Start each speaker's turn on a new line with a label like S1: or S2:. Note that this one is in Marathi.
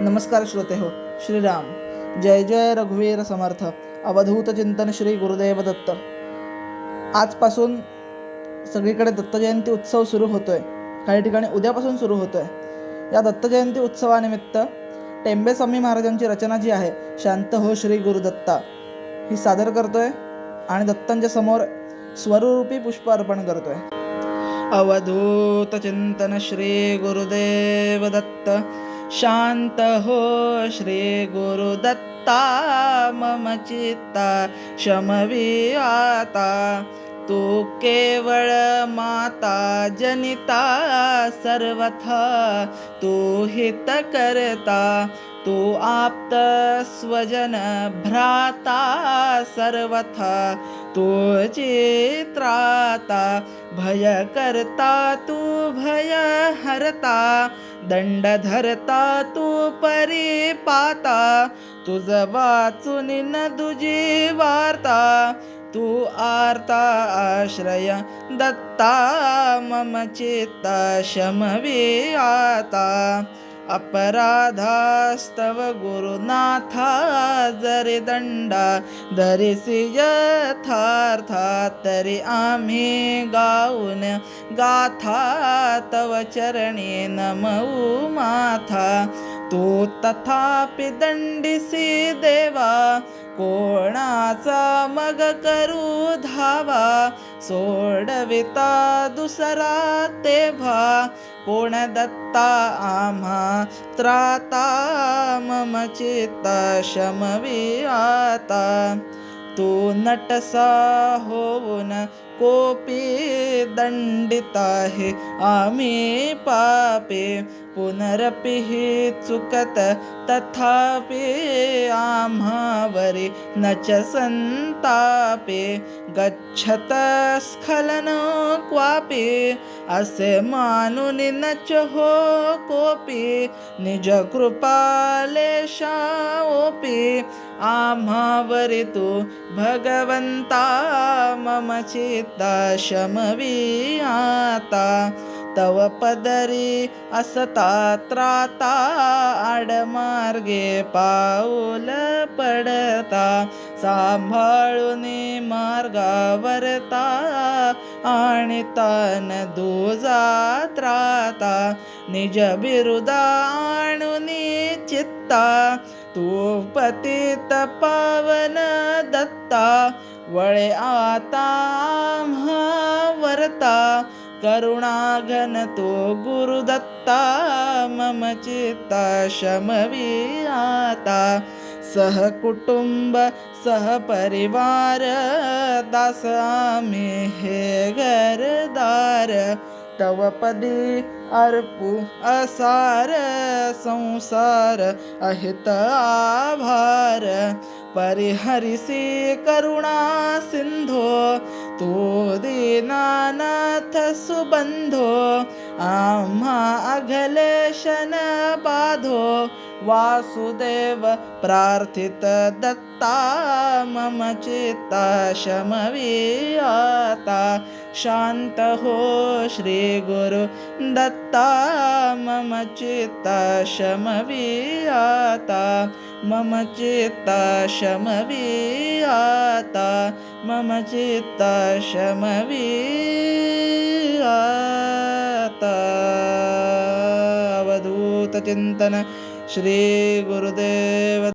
S1: नमस्कार श्रोते हो श्रीराम. जय जय रघुवीर समर्थ. अवधूत चिंतन श्री गुरुदेव दत्त. आजपासून सगळीकडे दत्तजयंती उत्सव सुरू होतोय. काही ठिकाणी उद्यापासून सुरू होतोय. या दत्तजयंती उत्सवानिमित्त टेंबे स्वामी महाराजांची रचना जी आहे शांत हो श्री गुरुदत्ता ही सादर करतोय आणि दत्तांच्या समोर स्वरूपी पुष्प अर्पण करतोय. अवधूत श्रीगुरुदेवदत्त श्री गुरुदेव हो श्री गुरुदत्ता मम चित्ता शमवियाता। आता तू केवळ माता जनिता सर्वथा तू हित करता तू आप्त स्वजन भ्राता सर्वथा तू चित्राता भय करता तू भय हरता दंड धरता तू परिपाता तुझ वाचून न तुझी वार्ता तू आर्ता आश्रय दत्ता मम चित्ता शमवे आता अपराधास्तव गुरुनाथा जरी दंडा धरिसी यथार्था तरी आम्ही गाऊन गाथा तव चरणी नमऊ माथा। तू तथापि दंडिसी देवा कोणाचा मग करू धावा? सोडविता दुसरा तेव्हा कोण दत्ता आम्हा त्राता? मम चित्ता शमवी आता. तू नटसा होऊन कोपी दंडित आहे आम्ही पापे पुनरपिही चुकत तथापि आम्हावरी न च संतापे गच्छत स्खलन क्वापि असे मानुनि न च हो कोपी निज कृपालेशा ओपी आम्हावरी तू भगवंता मम चित्ता शमवी आता. तव पदरी असता त्राता आडमार्गे पाऊल पडता. सांभाळून मार्गावरता आणि तान दुजा त्राता निज बिरुदा आणून चित्ता तू पतित पावन दत्ता. वळे आता आम्हा वरता. करुणाघन तो गुरुदत्ता मम चित्ता शमवी आता. सह परिवार दास आम्ही हे घरदार. तव पदी अर्पू असार संसार अहित आभार. परिहरिसी करुणा सिंधो तो दीनानाथ सुबंधो आम्हा अघलेशन बाधो वासुदेव प्रार्थित दत्ता मम चित्ता शमवियाता। शान्त शांत हो श्री गुरु दत्ता मम चित्ता शमवी आता मम चित्ता शमवियाता मम चित्ता शमवी अवधूत चिंतन श्री गुरुदेव